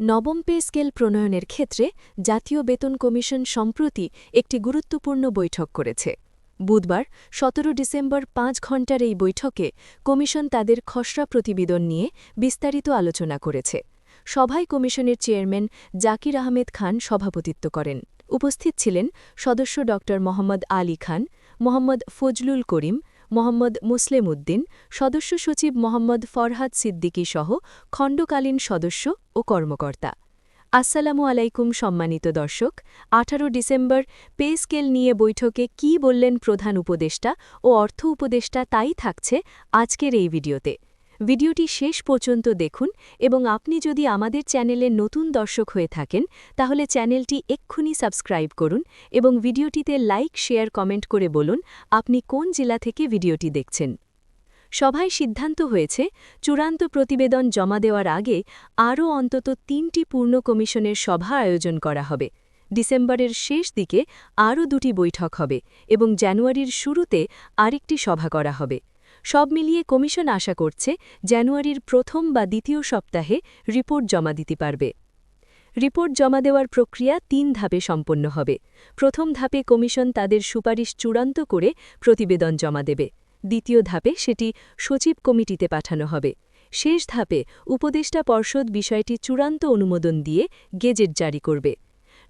নবম pay scale প্রণয়নের ক্ষেত্রে জাতীয় বেতন কমিশন সম্প্রতি একটি গুরুত্বপূর্ণ বৈঠক করেছে। বুধবার, সতেরো ডিসেম্বর পাঁচ ঘণ্টার এই বৈঠকে কমিশন তাদের খসড়া প্রতিবেদন নিয়ে বিস্তারিত আলোচনা করেছে। সভায় কমিশনের চেয়ারম্যান জাকির আহমেদ খান সভাপতিত্ব করেন। উপস্থিত ছিলেন সদস্য ড মোহাম্মদ আলী খান, মোহাম্মদ ফজলুল করিম মোহাম্মদ মুসলেম উদ্দিন সদস্য সচিব মোহাম্মদ ফরহাদ সিদ্দিকী সহ খণ্ডকালীন সদস্য ও কর্মকর্তা। আসসালামু আলাইকুম সম্মানিত দর্শক, আঠারো ডিসেম্বর, পে স্কেল নিয়ে বৈঠকে কি বললেন প্রধান উপদেষ্টা ও অর্থ উপদেষ্টা তাই থাকছে আজকের এই ভিডিওতে। ভিডিওটি শেষ পর্যন্ত দেখুন এবং আপনি যদি আমাদের চ্যানেলে নতুন দর্শক হয়ে থাকেন, তাহলে চ্যানেলটি এক্ষুনি সাবস্ক্রাইব করুন এবং ভিডিওটিতে লাইক, শেয়ার, কমেন্ট করে বলুন আপনি কোন জেলা থেকে ভিডিওটি দেখছেন। সভায় সিদ্ধান্ত হয়েছে, চূড়ান্ত প্রতিবেদন জমা দেওয়ার আগে আরও অন্তত তিনটি পূর্ণ কমিশনের সভা আয়োজন করা হবে। ডিসেম্বরের শেষ দিকে আরও দুটি বৈঠক হবে এবং জানুয়ারির শুরুতে আরেকটি সভা করা হবে। সব মিলিয়ে কমিশন আশা করছে জানুয়ারির প্রথম বা দ্বিতীয় সপ্তাহে রিপোর্ট জমা দিতে পারবে। রিপোর্ট জমা দেওয়ার প্রক্রিয়া তিন ধাপে সম্পন্ন হবে। প্রথম ধাপে কমিশন তাদের সুপারিশ চূড়ান্ত করে প্রতিবেদন জমা দেবে। দ্বিতীয় ধাপে সেটি সচিব কমিটিতে পাঠানো হবে। শেষ ধাপে উপদেষ্টা পর্ষদ বিষয়টি চূড়ান্ত অনুমোদন দিয়ে গেজেট জারি করবে।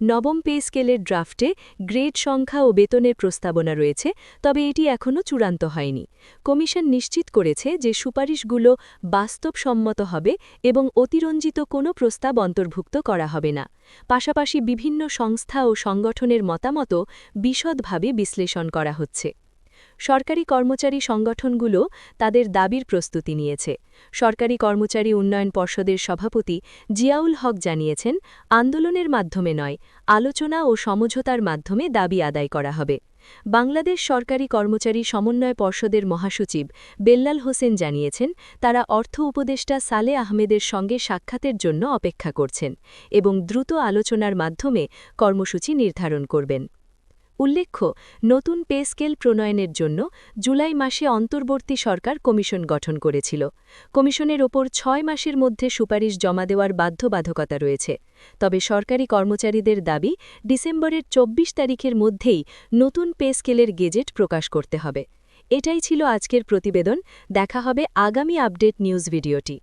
নবম পে স্কেলের ড্রাফটে গ্রেড সংখ্যা ও বেতনের প্রস্তাবনা রয়েছে, তবে এটি এখনও চূড়ান্ত হয়নি। কমিশন নিশ্চিত করেছে যে সুপারিশগুলো বাস্তবসম্মত হবে এবং অতিরঞ্জিত কোনো প্রস্তাব অন্তর্ভুক্ত করা হবে না। পাশাপাশি বিভিন্ন সংস্থা ও সংগঠনের মতামতও বিশদভাবে বিশ্লেষণ করা হচ্ছে। সরকারি কর্মচারী সংগঠনগুলো তাদের দাবির প্রস্তুতি নিয়েছে। সরকারি কর্মচারী উন্নয়ন পর্ষদের সভাপতি জিয়াউল হক জানিয়েছেন, আন্দোলনের মাধ্যমে নয়, আলোচনা ও সমঝোতার মাধ্যমে দাবি আদায় করা হবে। বাংলাদেশ সরকারি কর্মচারী সমন্বয় পর্ষদের মহাসচিব বেল্লাল হোসেন জানিয়েছেন, তারা অর্থ উপদেষ্টা সালে আহমেদের সঙ্গে সাক্ষাতের জন্য অপেক্ষা করছেন এবং দ্রুত আলোচনার মাধ্যমে কর্মসূচি নির্ধারণ করবেন। উল্লেখ্য, নতুন পে স্কেল প্রণয়নের জন্য জুলাই মাসে অন্তর্বর্তী সরকার কমিশন গঠন করেছিল। কমিশনের ওপর ছয় মাসের মধ্যে সুপারিশ জমা দেওয়ার বাধ্যবাধকতা রয়েছে। তবে সরকারি কর্মচারীদের দাবি, ডিসেম্বরের ২৪ তারিখের মধ্যেই নতুন পে স্কেলের গেজেট প্রকাশ করতে হবে। এটাই ছিল আজকের প্রতিবেদন। দেখা হবে আগামী আপডেট নিউজ ভিডিওটি।